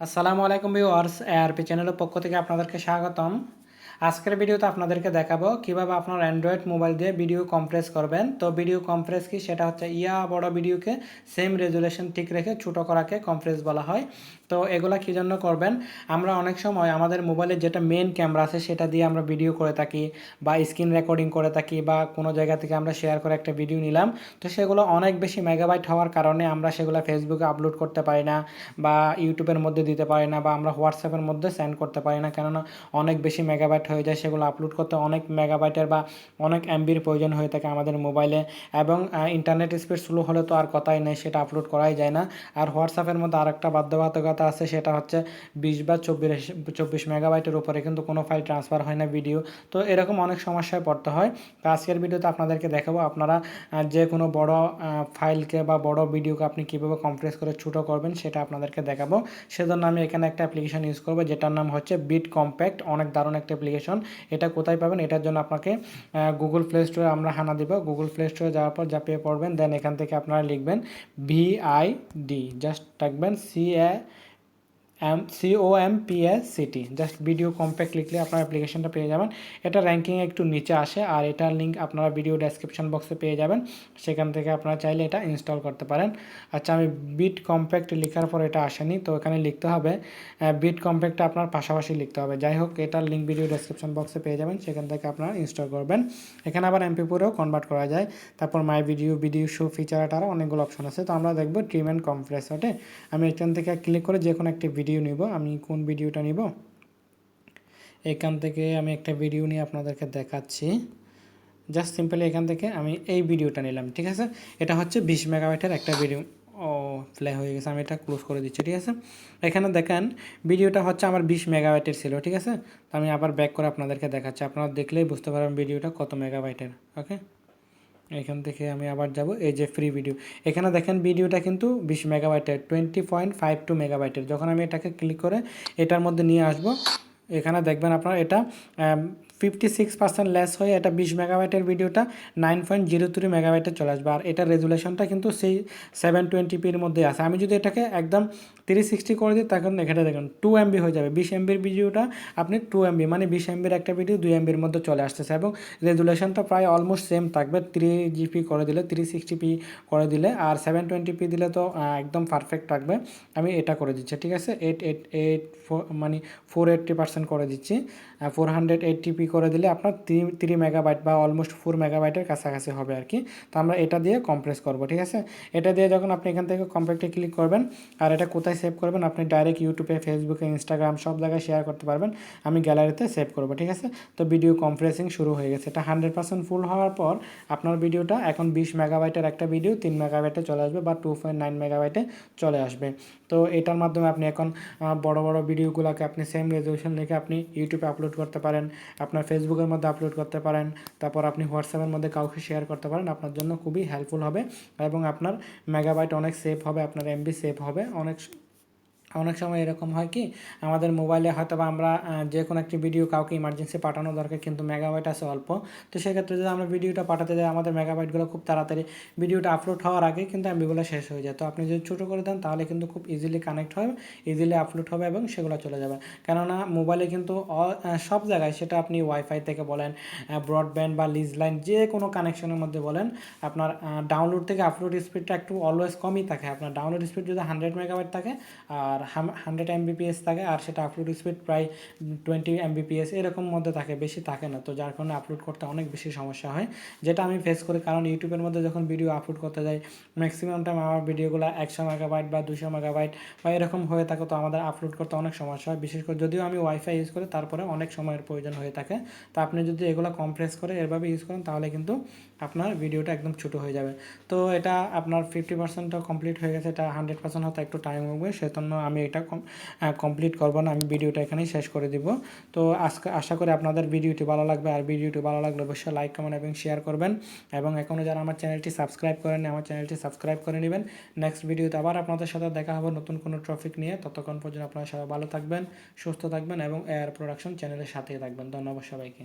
আসসালামু আলাইকুম viewers ARP চ্যানেলের পক্ষ থেকে আপনাদেরকে স্বাগতম। আজকের ভিডিওতে আপনাদেরকে দেখাবো কীভাবে আপনার অ্যান্ড্রয়েড মোবাইল দিয়ে ভিডিও কম্প্রেস করবেন। তো ভিডিও কম্প্রেস কি? সেটা হচ্ছে ইয়া বড় ভিডিওকে সেম রেজুলেশন ঠিক রেখে ছোটো করাকে কম্প্রেস বলা হয়। তো এগুলা কী জন্য করবেন? আমরা অনেক সময় আমাদের মোবাইলে যেটা মেন ক্যামেরা আছে সেটা দিয়ে আমরা ভিডিও করে থাকি বা স্ক্রিন রেকর্ডিং করে থাকি বা কোনো জায়গা থেকে আমরা শেয়ার করে একটা ভিডিও নিলাম। তো সেগুলো অনেক বেশি মেগাবাইট হওয়ার কারণে আমরা সেগুলো ফেসবুকে আপলোড করতে পারি না বা ইউটিউবের মধ্যে দিতে পারি না বা আমরা হোয়াটসঅ্যাপের মধ্যে সেন্ড করতে পারি না। কেননা অনেক বেশি মেগাবাইট হয়ে যায় সেগুলো আপলোড করতে। অনেক মেগাবাইটের বা অনেক এমবির প্রয়োজন হয়ে থাকে আমাদের মোবাইলে এবং ইন্টারনেট স্পিড স্লো হলে তো আর কথাই নেই, সেটা আপলোড করাই যায় না। আর হোয়াটসঅ্যাপের মধ্যে আরেকটা বাধ্যবাধকতা আছে সেটা হচ্ছে বিশ বা চব্বিশ চব্বিশ মেগাবাইটের উপরে কিন্তু কোনো ফাইল ট্রান্সফার হয় না ভিডিও তো এরকম অনেক সমস্যায় পড়তে হয়। তো আজকের ভিডিওতে আপনাদেরকে দেখাবো আপনারা যে কোনো বড় ফাইলকে বা বড় ভিডিওকে আপনি কীভাবে কম্প্রেস করে ছোটো করবেন সেটা আপনাদেরকে দেখাবো। সেজন্য আমি এখানে একটা অ্যাপ্লিকেশন ইউজ করব, যেটার নাম হচ্ছে বিট কম্প্যাক্ট অনেক দারুণ একটা অ্যাপ্লিকেশন এটা কোথায় পাবেন? এটার জন্য আপনাকে গুগল প্লে স্টোরে আমরা হানা দিব। গুগল প্লে স্টোরে যাওয়ার পর যা পেয়ে পড়বেন দেন এখান থেকে আপনারা লিখবেন ভিআইডি জাস্ট থাকবেন C A M C O M P S city just video compact লিখলে আপনার অ্যাপ্লিকেশনটা পেয়ে যাবেন। এটা র্যাঙ্কিং একটু নিচে আসে আর এটার লিঙ্ক আপনারা ভিডিও ডেসক্রিপশন বক্সে পেয়ে যাবেন। সেখান থেকে আপনারা চাইলে এটা ইনস্টল করতে পারেন। আচ্ছা আমি বিট কম্প্যাক্ট লেখার পর এটা আসেনি, তো এখানে লিখতে হবে বিট কম্প্যাক্টটা আপনার পাশাপাশি লিখতে হবে। যাই হোক এটার লিঙ্ক ভিডিও ডেসক্রিপশন বক্সে পেয়ে যাবেন, সেখান থেকে আপনারা ইনস্টল করবেন। এখানে আবার এমপি পুরেও কনভার্ট করা যায়। তারপর my video video show feature আরও অনেকগুলো অপশন আছে। তো আমরা দেখব ট্রিম অ্যান্ড কম্প্রেস আমি এখান থেকে ক্লিক করে যে কোনো একটি ভিডিও নিব, আমি কোন ভিডিওটা নিব? এখান থেকে আমি একটা ভিডিও নিয়ে আপনাদেরকে দেখাচ্ছি। জাস্ট সিম্পলি এখান থেকে আমি এই ভিডিওটা নিলাম, ঠিক আছে? এটা হচ্ছে বিশ মেগাবাইটের একটা ভিডিও ও প্লে হয়ে গেছে, আমি এটা ক্লোজ করে দিচ্ছি, ঠিক আছে? এখানে দেখেন ভিডিওটা হচ্ছে আমার বিশ মেগাবাইটের ছিল, ঠিক আছে? তো আমি আবার ব্যাক করে আপনাদেরকে দেখাচ্ছি, আপনারা দেখলেই বুঝতে পারবেন ভিডিওটা কত মেগাবাইটের ওকে এখান থেকে আমি আবার যাব, এই যে ফ্রি ভিডিও এখানে দেখেন ভিডিওটা কিন্তু বিশ মেগাবাইটের টোয়েন্টি পয়েন্ট ফাইভ টু মেগাবাইটের যখন আমি এটাকে ক্লিক করে এটার মধ্যে নিয়ে আসব, এখানে দেখবেন আপনার এটা ফিফটি সিক্স পার্সেন্ট লেস হয়ে এটা বিশ মেগাবাইটের ভিডিওটা নাইন পয়েন্ট জিরো থ্রি মেগাবাইটে চলে আসবে। আর এটার রেজুলেশনটা কিন্তু সেই সেভেন টোয়েন্টি পির মধ্যে আছে। আমি যদি এটাকে একদম থ্রি সিক্সটি করে দিই, তখন এখানে দেখুন টু এমবি হয়ে যাবে। বিশ এমবির ভিডিওটা আপনি টু এমবি মানে বিশ এমবির একটা ভিডিও দুই এমবির মধ্যে চলে আসতেছে। এবং রেজুলেশনটা প্রায় অলমোস্ট সেম থাকবে থ্রি জিপি করে দিলে থ্রি সিক্সটি পি করে দিলে, আর সেভেন টোয়েন্টি পি দিলে তো একদম পারফেক্ট থাকবে। আমি এটা করে দিচ্ছি, ঠিক আছে? এইট এইট এইট ফোর মানে ফোর এইট্টি পার্সেন্ট করে দিচ্ছি। ফোর হান্ড্রেড এইটটি পি করে দিলে আপনার থ্রি থ্রি মেগাবাইট বা অলমোস্ট ফোর মেগাবাইটের কাছাকাছি হবে আর কি। তো আমরা এটা দিয়ে কম্প্রেস করব, ঠিক আছে? এটা দিয়ে যখন আপনি এখান থেকে কম্প্যাক্টে ক্লিক করবেন, আর এটা কোথায় সেভ করবেন, আপনি ডাইরেক্ট ইউটিউবে ফেসবুকে ইনস্টাগ্রাম সব জায়গায় শেয়ার করতে পারবেন, আমি গ্যালারিতে সেভ করব, ঠিক আছে? তো ভিডিও কম্প্রেসিং শুরু হয়ে গেছে। এটা হান্ড্রেড পার্সেন্ট ফুল হওয়ার পর আপনার ভিডিওটা এখন বিশ মেগাবাইটের একটা ভিডিও তিন মেগাবাইটে চলে আসবে বা টু পয়েন্ট নাইন মেগাবাইটে চলে আসবে। তো এটার মাধ্যমে আপনি এখন বড় বড় ভিডিওগুলোকে আপনি সেম রেজলিউশন রেখে আপনি ইউটিউবে আপলোড করতে পারেন। আপনার ফেসবুকের মধ্যে আপলোড করতে পারেন, তারপর আপনি হোয়াটসঅ্যাপের মধ্যে কাউকে শেয়ার করতে পারেন, আপনার জন্য খুবই হেল্পফুল হবে এবং আপনার মেগাবাইট অনেক সেফ হবে, আপনার এমবি সেফ হবে, অনেক অনেক সময় এরকম হয় কি, আমাদের মোবাইলে হয়তো বা আমরা যে কোনো একটি ভিডিও কাউকে ইমার্জেন্সি পাঠানো দরকার, কিন্তু মেগাবাইট আছে অল্প। তো সেক্ষেত্রে যদি আমরা ভিডিওটা পাঠাতে যাই, আমাদের মেগাবাইটগুলো খুব তাড়াতাড়ি ভিডিওটা আপলোড হওয়ার আগে কিন্তু এমবিগুলো শেষ হয়ে যায়। তো আপনি যদি ছোটো করে দেন, তাহলে কিন্তু খুব ইজিলি কানেক্ট হবে ইজিলি আপলোড হবে এবং সেগুলো চলে যাবে। কেননা মোবাইলে কিন্তু সব জায়গায় সেটা আপনি ওয়াইফাই থেকে বলেন ব্রডব্যান্ড বা লিজ লাইন যে কোনো কানেকশনের মধ্যে বলেন, আপনার ডাউনলোড থেকে আপলোড স্পিডটা একটু অলওয়েজ কমই থাকে। আপনার ডাউনলোড স্পিড যদি হান্ড্রেড মেগাবাইট থাকে, আর হান্ড্রেড এমবিপিএস থাকে আর সেটা আপলোড স্পিড প্রায় টোয়েন্টি এমবিপিএস এরকম মধ্যে থাকে, বেশি থাকে না। তো যার কারণে আপলোড করতে অনেক বেশি সমস্যা হয়। যেটা আমি ফেস করি কারণ ইউটিউবের মধ্যে যখন ভিডিও আপলোড করতে যাই ম্যাক্সিমাম টাইম আমার ভিডিওগুলো একশো মেগাবাইট বা দুশো মেগাবাইট বা এরকম হয়ে থাকে তো আমাদের আপলোড করতে অনেক সমস্যা হয়। বিশেষ করে যদিও আমি ওয়াইফাই ইউজ করি তারপরে অনেক সময়ের প্রয়োজন হয়ে থাকে। তো আপনি যদি এগুলো কম্প্রেস করে এভাবে ইউজ করেন, তাহলে কিন্তু আপনার ভিডিওটা একদম ছোটো হয়ে যাবে। তো এটা আপনার ফিফটি পার্সেন্টটা কমপ্লিট হয়ে গেছে, এটা হান্ড্রেড পার্সেন্ট হয়তো একটু টাইম লাগবে, সেজন্য আমি এটা কমপ্লিট করব না, আমি ভিডিওটা এখানেই শেষ করে দিব। তো আজকে আশা করি আপনাদের ভিডিওটি ভালো লাগবে, আর ভিডিওটি ভালো লাগলে অবশ্যই লাইক কমেন্ট এবং শেয়ার করবেন। এবং এখনও যারা আমার চ্যানেলটি সাবস্ক্রাইব করেন আমার চ্যানেলটি সাবস্ক্রাইব করে নেবেন। নেক্সট ভিডিওতে আবার আপনাদের সাথে দেখা হবে নতুন কোনো টপিক নিয়ে। ততক্ষণ পর্যন্ত আপনারা সবাই ভালো থাকবেন, সুস্থ থাকবেন এবং এয়ার প্রোডাকশন চ্যানেলের সাথেই থাকবেন। ধন্যবাদ সবাইকে।